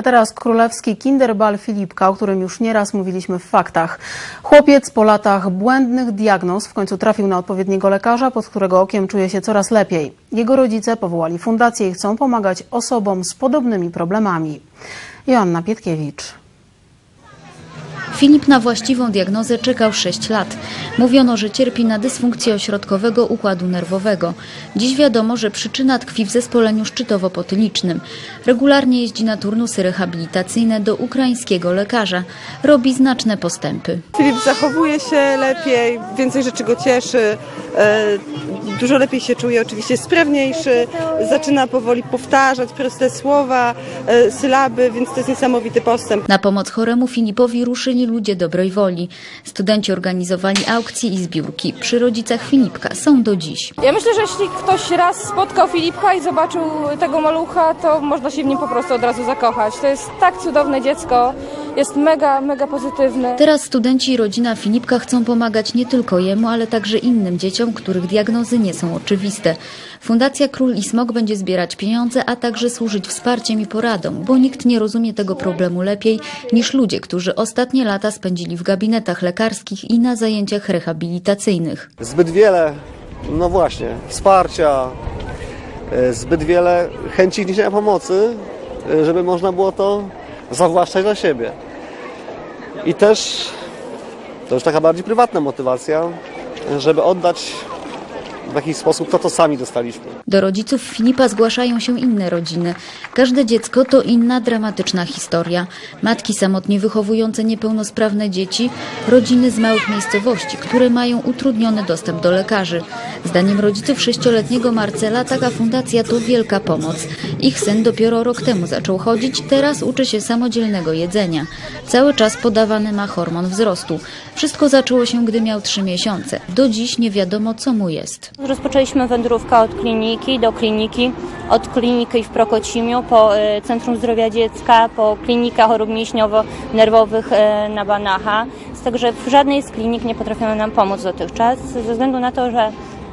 A teraz królewski kinderbal Filipka, o którym już nieraz mówiliśmy w faktach. Chłopiec po latach błędnych diagnoz w końcu trafił na odpowiedniego lekarza, pod którego okiem czuje się coraz lepiej. Jego rodzice powołali fundację i chcą pomagać osobom z podobnymi problemami. Joanna Pietkiewicz. Filip na właściwą diagnozę czekał 6 lat. Mówiono, że cierpi na dysfunkcję ośrodkowego układu nerwowego. Dziś wiadomo, że przyczyna tkwi w zespoleniu szczytowo-potylicznym. Regularnie jeździ na turnusy rehabilitacyjne do ukraińskiego lekarza. Robi znaczne postępy. Filip zachowuje się lepiej, więcej rzeczy go cieszy, e, dużo lepiej się czuje, oczywiście jest sprawniejszy, zaczyna powoli powtarzać proste słowa, e, sylaby, więc to jest niesamowity postęp. Na pomoc choremu Filipowi ruszyli ludzie dobrej woli. Studenci organizowali aukcje i zbiórki. Przy rodzicach Filipka są do dziś. Ja myślę, że jeśli ktoś raz spotkał Filipka i zobaczył tego malucha, to można się w nim po prostu od razu zakochać. To jest tak cudowne dziecko, jest mega, mega pozytywny. Teraz studenci i rodzina Filipka chcą pomagać nie tylko jemu, ale także innym dzieciom, których diagnozy nie są oczywiste. Fundacja Król i Smok będzie zbierać pieniądze, a także służyć wsparciem i poradą, bo nikt nie rozumie tego problemu lepiej niż ludzie, którzy ostatnie lata spędzili w gabinetach lekarskich i na zajęciach rehabilitacyjnych. zbyt wiele, no właśnie, wsparcia, e, zbyt wiele chęci niesienia pomocy, e, żeby można było to zawłaszczać dla siebie. I też, to już taka bardziej prywatna motywacja, żeby oddać w jakiś sposób to, co sami dostaliśmy. Do rodziców Filipa zgłaszają się inne rodziny. Każde dziecko to inna dramatyczna historia. Matki samotnie wychowujące niepełnosprawne dzieci, rodziny z małych miejscowości, które mają utrudniony dostęp do lekarzy. Zdaniem rodziców sześcioletniego Marcela taka fundacja to wielka pomoc. Ich syn dopiero rok temu zaczął chodzić, teraz uczy się samodzielnego jedzenia. Cały czas podawany ma hormon wzrostu. Wszystko zaczęło się, gdy miał trzy miesiące. Do dziś nie wiadomo, co mu jest. Rozpoczęliśmy wędrówkę od kliniki do kliniki, od kliniki w Prokocimiu po e, Centrum Zdrowia Dziecka, po klinikach chorób mięśniowo-nerwowych e, na Banacha. Z tego, że w żadnej z klinik nie potrafiono nam pomóc dotychczas, ze względu na to, że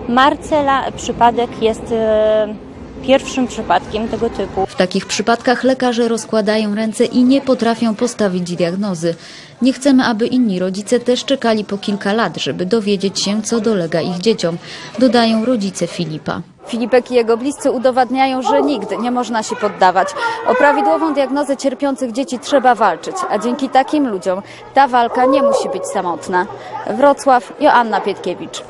Marcela przypadek jest e, pierwszym przypadkiem tego typu. W takich przypadkach lekarze rozkładają ręce i nie potrafią postawić diagnozy. Nie chcemy, aby inni rodzice też czekali po kilka lat, żeby dowiedzieć się, co dolega ich dzieciom, dodają rodzice Filipa. Filipek i jego bliscy udowadniają, że nigdy nie można się poddawać. O prawidłową diagnozę cierpiących dzieci trzeba walczyć, a dzięki takim ludziom ta walka nie musi być samotna. Wrocław, Joanna Pietkiewicz.